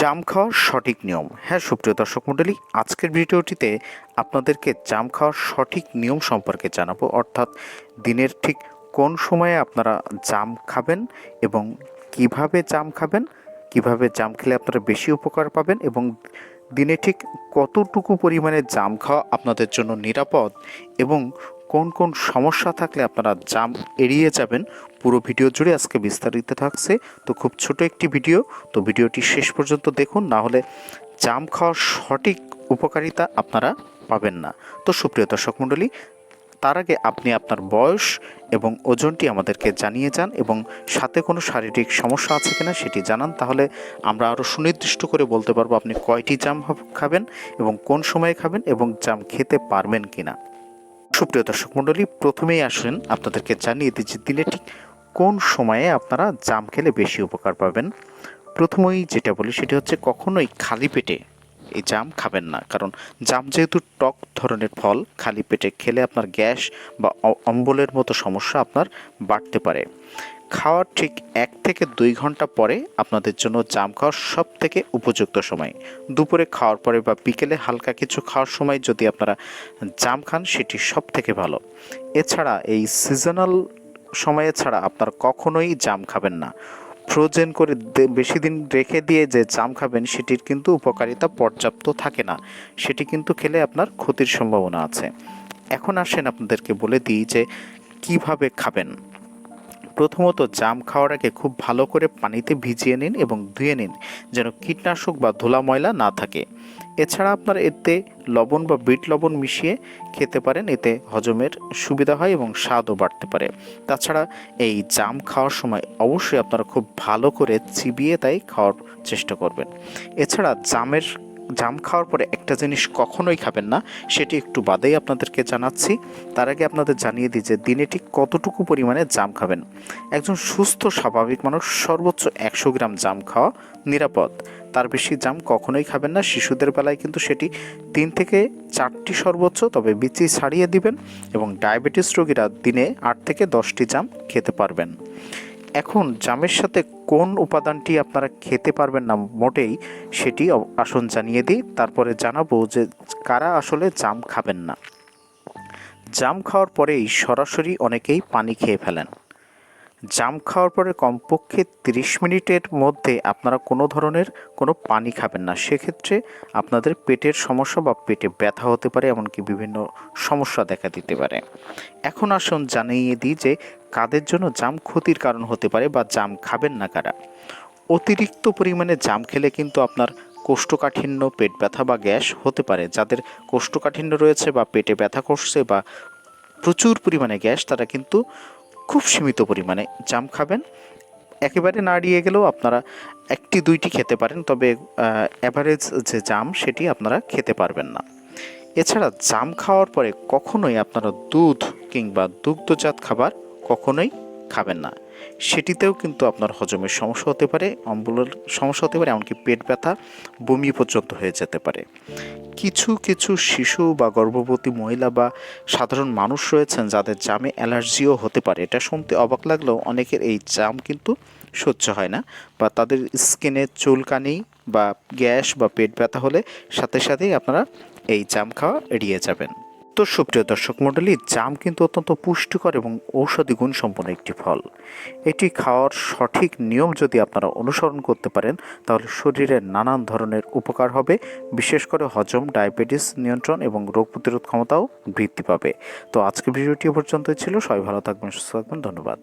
জাম খাওয়ার সঠিক নিয়ম। হ্যাঁ সুপ্রিয় দর্শক মণ্ডলী, আজকের ভিডিওটিতে আপনাদেরকে জাম খাওয়ার সঠিক নিয়ম সম্পর্কে জানাব। অর্থাৎ দিনের ঠিক কোন সময়ে আপনারা জাম খাবেন এবং কীভাবে জাম খাবেন, কীভাবে জাম খেলে আপনারা বেশি উপকার পাবেন এবং দিনে ঠিক কতটুকু পরিমাণে জাম খাওয়া আপনাদের জন্য নিরাপদ এবং কোন কোন সমস্যা থাকলে আপনারা জাম এড়িয়ে যাবেন, পুরো ভিডিও জুড়ে আজকে বিস্তারিত থাকছে। তো খুব ছোট একটি ভিডিও, তো ভিডিওটি শেষ পর্যন্ত দেখুন, না হলে জাম খাওয়ার সঠিক উপকারিতা আপনারা পাবেন না। তো সুপ্রিয় দর্শক মণ্ডলী, তার আগে আপনি আপনার বয়স এবং ওজনটি আমাদেরকে জানিয়ে যান এবং সাথে কোনো শারীরিক সমস্যা আছে কিনা সেটি জানান, তাহলে আমরা আরও সুনির্দিষ্ট করে বলতে পারব আপনি কয়টি জাম খাবেন এবং কোন সময়ে খাবেন এবং জাম খেতে পারবেন কিনা। সুপ্রিয় দর্শক মণ্ডলী, প্রথমেই আসেন আপনাদেরকে জানিয়ে দিচ্ছি দিনে ঠিক কোন সময়ে আপনারা জাম খেলে বেশি উপকার পাবেন। প্রথমেই যেটা বলি সেটি হচ্ছে কখনোই খালি পেটে এই জাম খাবেন না। কারণ জাম যেহেতু টক ধরনের ফল, খালি পেটে খেলে আপনার গ্যাস বা অম্বলের মতো সমস্যা আপনার বাড়তে পারে। খাওয়ার ঠিক এক থেকে দুই ঘণ্টা পরে আপনাদের জন্য জাম খাওয়ার সব থেকে উপযুক্ত সময়। দুপুরে খাওয়ার পরে বা বিকেলে হালকা কিছু খাওয়ার সময় যদি আপনারা জাম খান, সেটি সব থেকে ভালো। এছাড়া এই সিজনাল সময়ে ছাড়া আপনার কখনোই জাম খাবেন না। ফ্রোজেন করে বেশি দিন রেখে দিয়ে যে জাম খাবেন, সেটির কিন্তু উপকারিতা পর্যাপ্ত থাকে না। সেটি কিন্তু খেলে আপনার ক্ষতির সম্ভাবনা আছে। এখন আসেন আপনাদেরকে বলে দিই যে কীভাবে খাবেন। প্রথমত জাম খাওয়ার আগে খুব ভালো করে পানিতে ভিজিয়ে নিন এবং ধুয়ে নিন, যেন কীটনাশক বা ধুলা ময়লা না থাকে। এছাড়া আপনার এতে লবণ বা বিট লবণ মিশিয়ে খেতে পারেন, এতে হজমের সুবিধা হয় এবং স্বাদও বাড়তে পারে। তাছাড়া এই জাম খাওয়ার সময় অবশ্যই আপনারা খুব ভালো করে চিবিয়ে তাই খাওয়ার চেষ্টা করবেন। এছাড়া জামের জাম খাওয়ার পরে একটা জিনিস কখনোই খাবেন না, সেটি একটু বাদেই আপনাদেরকে জানাচ্ছি। তার আগে আপনাদের জানিয়ে দিই যে দিনে ঠিক কতটুকু পরিমাণে জাম খাবেন। একজন সুস্থ, স্বাভাবিক মানুষ সর্বোচ্চ একশো গ্রাম জাম খাওয়া নিরাপদ। তার বেশি জাম কখনোই খাবেন না, শিশুদের বেলায় কিন্তু সেটি তিন থেকে চারটি সর্বোচ্চ, তবে বিচি ছাড়িয়ে দিবেন এবং ডায়াবেটিস রোগীরা দিনে আট থেকে দশটি জাম খেতে পারবেন। এখন জামের সাথে কোন উপাদানটি আপনারা খেতে পারবেন না মোটেই, সেটি আসুন জানিয়ে দিই। তারপরে জানাব যে কারা আসলে জাম খাবেন না। জাম খাওয়ার পরেই সরাসরি অনেকেই পানি খেয়ে ফেলেন। জাম খাওয়ার পরে কমপক্ষে তিরিশ মিনিটের মধ্যে আপনারা কোনো ধরনের কোনো পানি খাবেন না। সেক্ষেত্রে আপনাদের পেটের সমস্যা বা পেটে ব্যথা হতে পারে, এমনকি বিভিন্ন সমস্যা দেখা দিতে পারে। এখন আসুন জানিয়ে দিই যে কাদের জন্য জাম ক্ষতির কারণ হতে পারে বা জাম খাবেন না কারা। অতিরিক্ত পরিমাণে জাম খেলে কিন্তু আপনার কোষ্ঠকাঠিন্য, পেট ব্যথা বা গ্যাস হতে পারে। যাদের কোষ্ঠকাঠিন্য রয়েছে বা পেটে ব্যথা করছে বা প্রচুর পরিমাণে গ্যাস, তারা কিন্তু খুব সীমিত পরিমাণে জাম খাবেন। একেবারে না এড়িয়ে গেলেও আপনারা একটি, দুইটি খেতে পারেন, তবে অ্যাভারেজ যে জাম সেটি আপনারা খেতে পারবেন না। এছাড়া জাম খাওয়ার পরে কখনোই আপনারা দুধ কিংবা দুগ্ধজাত খাবার কখনোই খাবেন না। সেটিতেও কিন্তু আপনার হজমের সমস্যা হতে পারে, অম্বলের সমস্যা হতে পারে, এমনকি পেট ব্যথা বমি পর্যন্ত হয়ে যেতে পারে। কিছু কিছু শিশু বা গর্ভবতী মহিলা বা সাধারণ মানুষ রয়েছেন যাদের জামে অ্যালার্জিও হতে পারে। এটা শুনতে অবাক লাগলেও অনেকের এই জাম কিন্তু সহ্য হয় না বা তাদের স্কিনে চুলকানি বা গ্যাস বা পেট ব্যথা হলে সাথে সাথেই আপনারা এই জাম খাওয়া এড়িয়ে যাবেন। তো সুপ্রিয় দর্শক মণ্ডলী, জাম কিন্তু অত্যন্ত পুষ্টিকর এবং ঔষধি গুণ সম্পন্ন একটি ফল। এটি খাওয়ার সঠিক নিয়ম যদি আপনারা অনুসরণ করতে পারেন, তাহলে শরীরের নানান ধরনের উপকার হবে, বিশেষ করে হজম, ডায়াবেটিস নিয়ন্ত্রণ এবং রোগ প্রতিরোধ ক্ষমতাও বৃদ্ধি পাবে। তো আজকের ভিডিওটি পর্যন্তই ছিল। সবাই ভালো থাকবেন, সুস্থ থাকবেন। ধন্যবাদ।